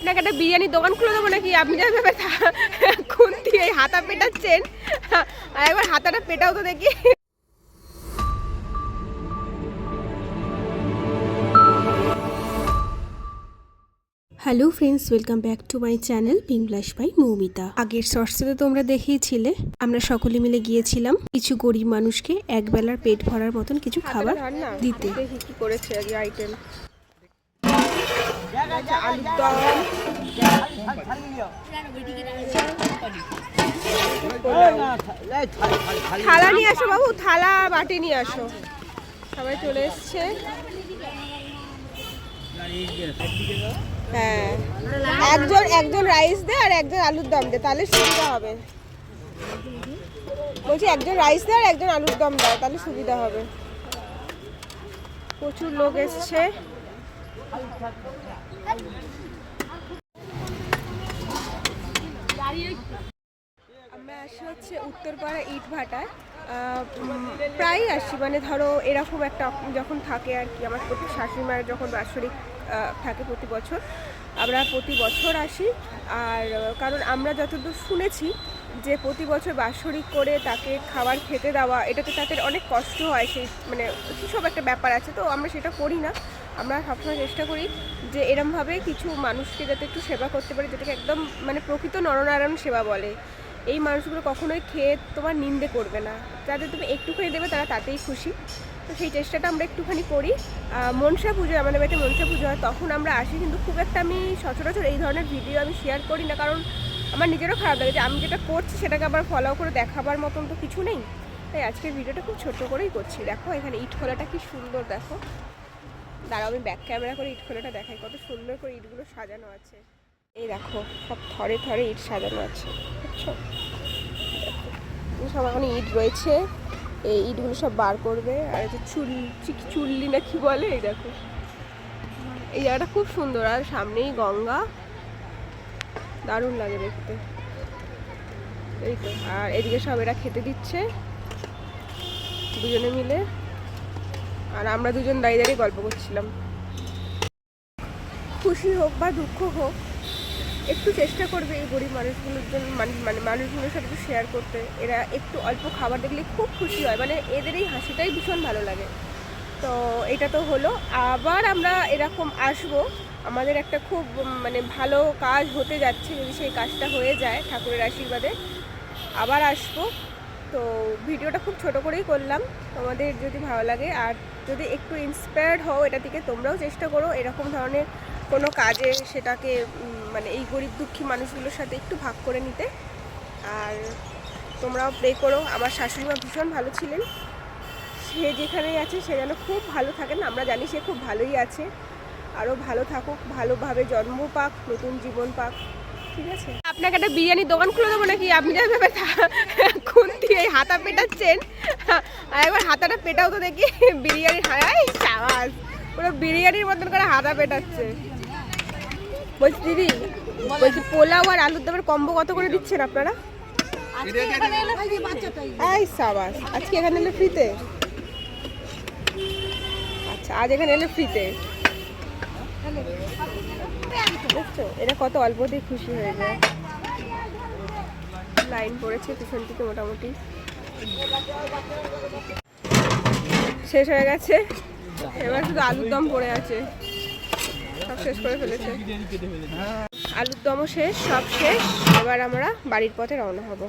আপনাকে একটা বিরিয়ানির দোকান খুলে দেবো নাকি? আপনি যা ভেবে থা- খুন্তি এই হাতা পেটাচ্ছেন। আর একবার হাতাটা পেটাও তো দেখি। Hello friends welcome back to my channel পিংলাশ by Moumita আগের শর্টসে তো তোমরা দেখিয়েছিলে আমরা সকলে মিলে গিয়েছিলাম কিছু গরিব মানুষকে এক বেলার পেট ভরার মতন কিছু খাবার দিতে। দেখি কি করেছে থালা নিয়ে আসো বাবু, থালা, বাটি নিয়ে আসো। সবাই চলে এসছে। হ্যাঁ। একজন একজন রাইস দে আর একজন আলুর দম দে, তাহলে সুবিধা হবে। বলছি একজন রাইস দে আর একজন আলুর দম দাও, তাহলে সুবিধা হবে। প্রচুর লোক এসছে। আমরা আসি হচ্ছে উত্তরপাড়া ইট ভাটায় প্রায়ই আসি মানে ধরো এরকম একটা যখন থাকে আর কি, আমার প্রতি শাশুড়ি মায়ের যখন বাৎসরিক থাকে প্রতি বছর, আমরা প্রতি বছর আসি। আর, কারণ আমরা যতদূর শুনেছি যে প্রতি বছর বাৎসরিক করে তাকে খাবার খেতে দেওয়া, এটাতে তাদের অনেক কষ্ট হয় সেই মানে সব একটা ব্যাপার আছে। তো আমরা সেটা করি না। আমরা সবসময় চেষ্টা করি যে এরমভাবে কিছু মানুষকে যাতে একটু সেবা করতে পারি, যেটাকে একদম মানে প্রকৃত নরনারায়ণ সেবা বলে। এই মানুষগুলো কখনোই খেয়ে তোমার নিন্দে করবে না। যাদের তুমি একটুখানি দেবে তারা তাতেই খুশি। তো সেই চেষ্টাটা আমরা একটুখানি করি। মনসা পুজো আমাদের বাড়িতে মনসা পুজো হয়, তখন আমরা আসি। কিন্তু খুব একটা আমি সচরাচর এই ধরনের ভিডিও আমি শেয়ার করি না। কারণ আমার নিজেরও খারাপ লাগে যে আমি যেটা করছি সেটাকে আবার ফলো করে দেখাবার মতন তো কিছু নেই। তাই আজকের ভিডিওটা খুব ছোট করেই করছি। দেখো, এখানে ইট খোলাটা কি সুন্দর, দেখো। দাঁড়াও, আমি ব্যাক ক্যামেরা করে ইট খোলাটা দেখাই। কত সুন্দর করে ইটগুলো সাজানো আছে। এই দেখো, সব থরে থরে ইট সাজানো আছে। বুঝছ? সব এখন ইট রয়েছে। এই ইটগুলো সব বার করবে। আর যে চুল চুল্লি না কি বলে? এই দেখো। এই জায়গাটা খুব সুন্দর। আর সামনেই গঙ্গা। দারুণ লাগে দেখতে। এই তো, আর এদিকে সব এরা খেতে দিচ্ছে। দুজনে মিলে। আর আমরা দুজন দাঁড়িয়ে দাঁড়িয়ে গল্প করছিলাম। খুশি হোক বা দুঃখ হোক, একটু চেষ্টা করবে এই গরিব মানুষগুলোর জন্য, মানে- মানে মানুষগুলোর সাথে শেয়ার করতে। এরা একটু অল্প খাবার দেখলে খুব খুশি হয়। মানে এদের এই হাসিটাই ভীষণ ভালো লাগে। তো এটা তো হলো। আবার আমরা এরকম আসব। আমাদের একটা খুব মানে ভালো কাজ হতে যাচ্ছে যদি সেই কাজটা হয়ে যায় ঠাকুরের আশীর্বাদে। আবার আসব। তো ভিডিওটা খুব ছোট করেই করলাম। তোমাদের যদি ভালো লাগে আর যদি একটু ইন্সপায়ার্ড হও এটা থেকে তোমরাও চেষ্টা করো। এরকম ধরনের কোনো কাজে সেটাকে মানে এই গরিব দুঃখী মানুষগুলোর সাথে একটু ভাগ করে নিতে। আর তোমরাও প্রে করো। আমার শাশুড়ি মা ভীষণ ভালো ছিলেন। সে যেখানেই আছে সে যেন খুব ভালো থাকেন। আমরা জানি সে খুব ভালোই আছে। আরও ভালো থাকুক ভালোভাবে জন্ম পাক নতুন জীবন পাক। ঠিক আছে? আপনাকে একটা বিরিয়ানির দোকান খুলে দেবো নাকি? আপনি যা ভেবে থা- খুন্তি এই হাতা পেটাচ্ছেন। আর একবার হাতাটা পেটাও তো দেখি। বিরিয়ানি হাই চাওয়াজ পুরো বিরিয়ানির মতন করে হাতা পেটাচ্ছে। বলছি দিদি বলছি পোলাও আর আলুর দমের কম্বো কত করে দিচ্ছেন আপনারা? এই সাবাস আজকে এখানে এলে ফ্রিতে আচ্ছা আজ এখানে এলে ফ্রিতে এটা কত অল্পতেই খুশি হয়ে যায়। লাইন পড়েছে, পিছন থেকে মোটামুটি। শেষ হয়ে গেছে। এবার শুধু আলুর দম পড়ে আছে। সব শেষ করে ফেলেছে। আলুর দমও শেষ, সব শেষ। এবার আমরা বাড়ির পথে রওনা হব।